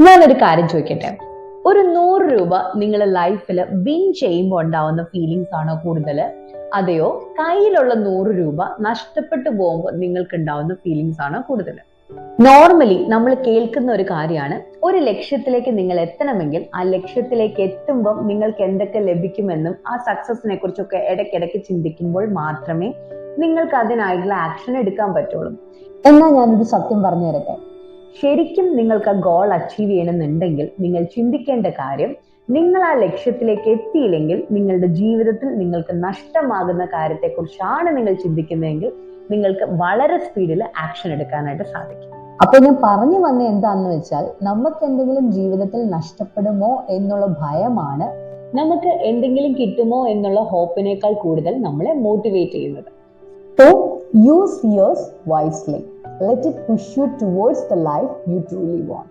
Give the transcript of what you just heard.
ഞാനൊരു കാര്യം ചോദിക്കട്ടെ? ഒരു നൂറ് രൂപ നിങ്ങളെ ലൈഫിൽ വിൻ ചെയ്യുമ്പോൾ ഉണ്ടാവുന്ന ഫീലിങ്സ് ആണോ കൂടുതൽ അതെയോ? കയ്യിലുള്ള നൂറ് രൂപ നഷ്ടപ്പെട്ടു പോകുമ്പോൾ നിങ്ങൾക്ക് ഉണ്ടാവുന്ന ഫീലിങ്സ് ആണോ കൂടുതൽ നോർമലി നമ്മൾ കേൾക്കുന്ന ഒരു കാര്യമാണ് ഒരു ലക്ഷ്യത്തിലേക്ക് നിങ്ങൾ എത്തണമെങ്കിൽ ആ ലക്ഷ്യത്തിലേക്ക് എത്തുമ്പോൾ നിങ്ങൾക്ക് എന്തൊക്കെ ലഭിക്കുമെന്നും ആ സക്സസിനെ കുറിച്ചൊക്കെ ഇടയ്ക്കിടയ്ക്ക് ചിന്തിക്കുമ്പോൾ മാത്രമേ നിങ്ങൾക്ക് അതിനായിട്ടുള്ള ആക്ഷൻ എടുക്കാൻ പറ്റുള്ളൂ. എന്നാൽ ഞാനൊരു സത്യം പറഞ്ഞു തരട്ടെ ശരിക്കും നിങ്ങൾക്ക് ഗോൾ അച്ചീവ് ചെയ്യണമെന്നുണ്ടെങ്കിൽ നിങ്ങൾ ചിന്തിക്കേണ്ട കാര്യം നിങ്ങൾ ആ ലക്ഷ്യത്തിലേക്ക് എത്തിയില്ലെങ്കിൽ നിങ്ങളുടെ ജീവിതത്തിൽ നിങ്ങൾക്ക് നഷ്ടമാകുന്ന കാര്യത്തെക്കുറിച്ചാണ് നിങ്ങൾ ചിന്തിക്കുന്നതെങ്കിൽ നിങ്ങൾക്ക് വളരെ സ്പീഡിൽ ആക്ഷൻ എടുക്കാനായിട്ട് സാധിക്കും അപ്പൊ ഞാൻ പറഞ്ഞു വന്ന എന്താന്ന് വെച്ചാൽ നമുക്ക് എന്തെങ്കിലും ജീവിതത്തിൽ നഷ്ടപ്പെടുമോ എന്നുള്ള ഭയമാണ് നമുക്ക് എന്തെങ്കിലും കിട്ടുമോ എന്നുള്ള ഹോപ്പിനേക്കാൾ കൂടുതൽ നമ്മളെ മോട്ടിവേറ്റ് ചെയ്യുന്നത് so use yours wisely. Let it push you towards the life you truly want.